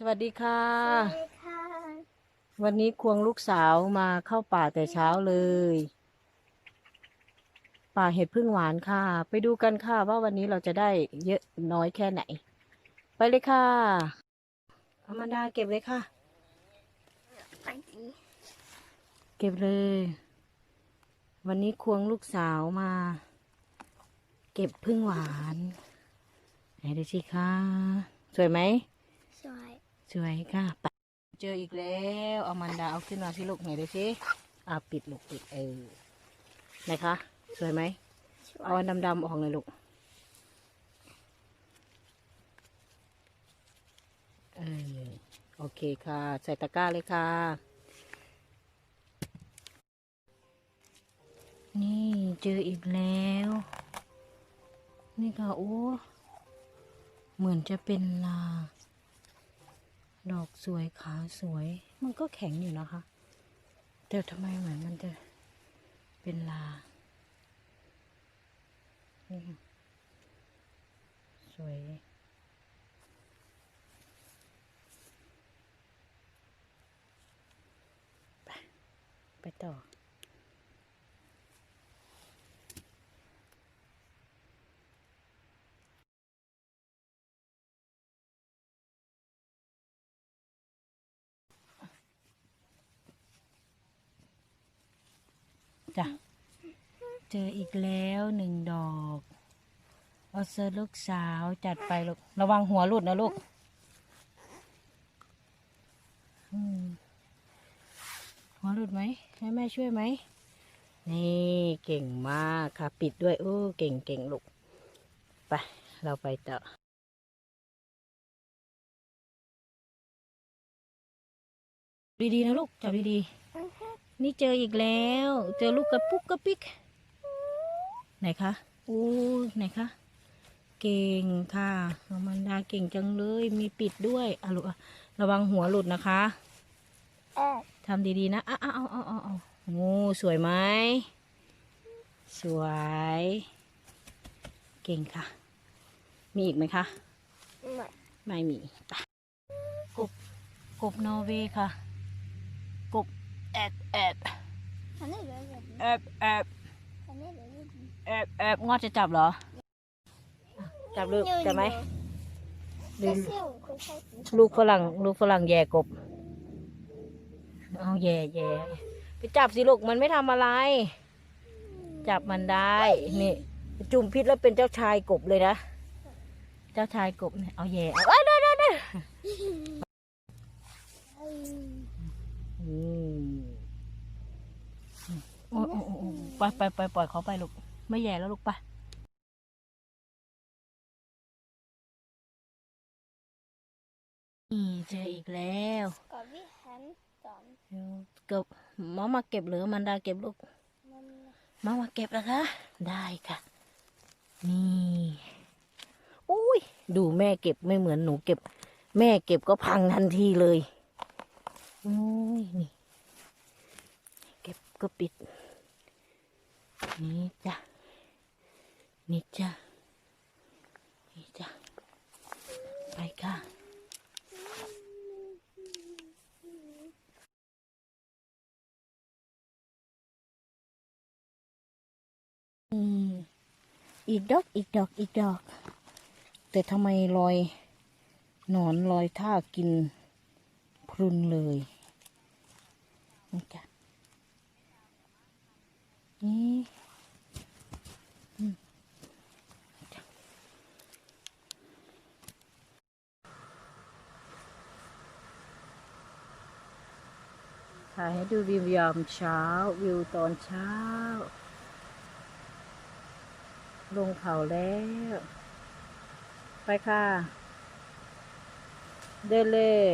สวัสดีค่ะ สวัสดีค่ะ วันนี้ควงลูกสาวมาเข้าป่าแต่เช้าเลย ป่าเห็ดพึ่งหวานค่ะ ไปดูกันค่ะว่าวันนี้เราจะได้เยอะน้อยแค่ไหน ไปเลยค่ะอามาดาเก็บเลยค่ะไปดีเก็บเลย วันนี้ควงลูกสาวมา เก็บพึ่งหวานไหนดูสิคะสวยไหม สวยสวยค่ะไปเจออีกแล้วเอามันดาเอาขึ้นมาที่ลูกไหนดูสิอ่าปิดลูกปิดเออไหนคะ สวยไหมสวเอายอันดำๆออกเลยลูกเออโอเคค่ะ ใส่ตะกร้าเลยค่ะ นี่เจออีกแล้ว นี่ค่ะ โอ้ เหมือนจะเป็นลา ดอกสวยขาสวย มันก็แข็งอยู่นะคะ แต่ทำไมเหมือนมันจะเป็นลา นี่ค่ะ สวย ไป ไปต่อ จ้ะ เจออีกแล้วหนึ่งดอกเอาเซอร์ลูกสาวจัดไปลูกระวังหัวหลุดนะลูกหัวหลุดไหมให้แม่ช่วยไหม นี่เก่งมากค่ะ ปิดด้วยโอ้เก่งเก่งลูก ไป เราไปต่อดีๆนะลูกจับดีๆ นี่เจออีกแล้ว เจอลูกกระปุกกระปิก ไหนคะอู้ไหนคะ เก่งค่ะน้องมันดาเก่งจังเลย มีปิดด้วยอะลูกอะระวังหัวหลุดนะคะเออทำดีๆนะอะอะเอาเอาเอาเอางูสวยไหม สวย เก่งค่ะ มีอีกไหมคะ ไม่ ไม่มีไปกบ กบนอร์เวย์ค่ะกบ แอบแอบแอบแอบแอบแอบงอจะจับเหรอ จับลูกจับไหมดี๋ยวเสี่ยวคุณใช้สีลูกฝรั่งลูกฝรั่งแย่กบ เอาแย่แย่ไปจับสิลูกมันไม่ทำอะไร จับมันได้ นี่ จุ่มพิษแล้วเป็นเจ้าชายกบเลยนะ เจ้าชายกบเนี่ยเอาแย่เอาเอ้ยได้ได้ได้ เอ้ย อืมโอ้โอ้โอ้โอ้ ไปไปไปปล่อยเขาไปลูก ไม่แย่แล้วลูกไปนี่เจออีกแล้วกับวิหันสอนเดี๋ยวเก็บหมอมาเก็บหรือมันดาเก็บลูกมันมามาเก็บนะคะ ได้ค่ะ นี่อุ้ยดูแม่เก็บไม่เหมือนหนูเก็บ แม่เก็บก็พังทันทีเลยอุ้ยนี่ เก็บก็ปิด นี่จ้ะ นี่จ้ะ นี่จ้ะ ไปค่ะอีกดอกอีกดอกอีกดอก แต่ทำไมรอยหนอนรอยท่ากินพรุนเลยนี่จ้ะนี่อืมจ้ะ ถ่ายให้ดูวิวยามเช้า วิวตอนเช้า ลงเขาแล้ว ไปค่ะ เดินเลย